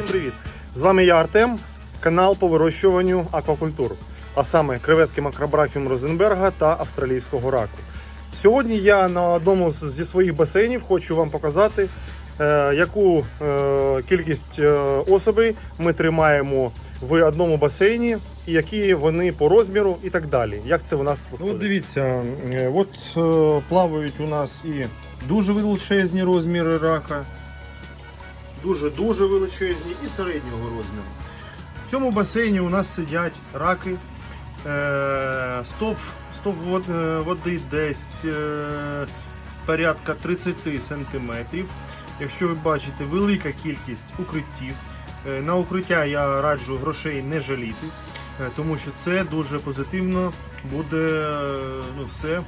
Всім привіт! З вами я Артем, канал по вирощуванню аквакультур, а саме креветки Макробрахіум Розенберга та австралійського раку. Сьогодні я на одному зі своїх басейнів хочу вам показати, е, яку е, кількість е, особей ми тримаємо в одному басейні, і які вони по розміру і так далі. Як це у нас Ну, виходить. от дивіться, от плавають у нас і дуже величезні розміри рака, дуже-дуже величезні і середнього розміру. В цьому басейні у нас сидять раки. Е, стоп, стоп е, води десь е, порядка 30 см. Якщо ви бачите, велика кількість укриттів. На укриття я раджу грошей не жаліти, тому що це дуже позитивно буде ну, все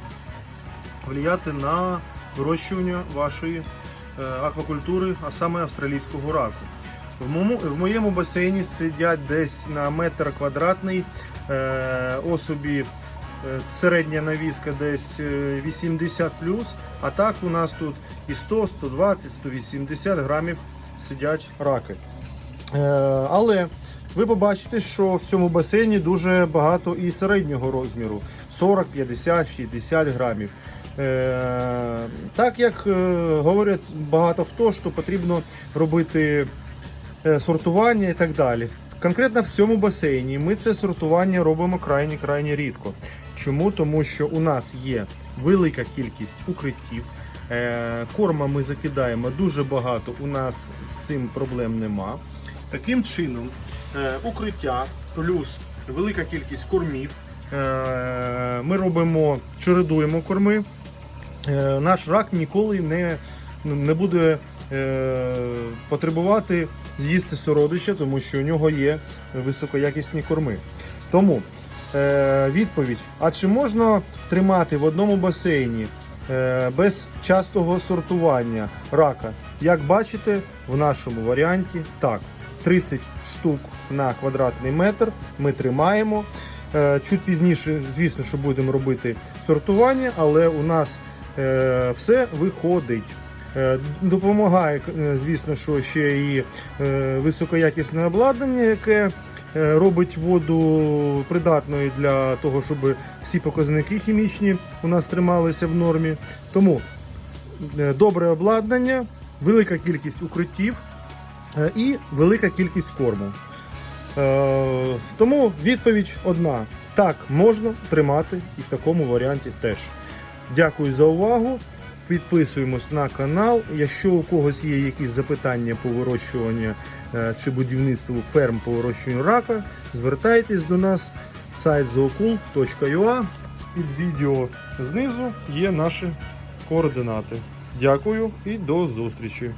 впливати на вирощування вашої аквакультури, а саме австралійського раку. В моєму, в моєму басейні сидять десь на метр квадратний е, особі е, середня навіска десь е, 80 а так у нас тут і 100, 120, 180 грамів сидять раки. Е, але ви побачите, що в цьому басейні дуже багато і середнього розміру 40, 50, 60 грамів. Е, так як е, говорять багато хто, що потрібно робити е, сортування і так далі. Конкретно в цьому басейні ми це сортування робимо крайні крайні рідко. Чому? Тому що у нас є велика кількість укриттів. Корма ми закидаємо дуже багато, у нас з цим проблем нема. Таким чином, укриття плюс велика кількість кормів. Ми робимо, чередуємо корми. Е, Наш рак ніколи не, не буде е, потребувати з'їсти сородича, тому що у нього є високоякісні корми. Тому е, відповідь: а чи можна тримати в одному басейні без частого сортування рака? Як бачите, в нашому варіанті так. 30 штук на квадратний метр ми тримаємо. Чуть пізніше, звісно, що будемо робити сортування, але у нас все виходить. Е, Допомагає, е, звісно, що ще і е, високоякісне обладнання, яке е, робить воду придатною для того, щоб всі показники хімічні у нас трималися в нормі. Тому е, добре обладнання, велика кількість укриттів е, і велика кількість корму. Е, Тому відповідь одна: так, можна тримати і в такому варіанті теж. Дякую за увагу. Підписуємось на канал. Якщо у когось є якісь запитання по вирощуванню е, чи будівництву ферм по вирощуванню рака, звертайтесь до нас. Сайт zookul.ua. Під відео знизу є наші координати. Дякую і до зустрічі!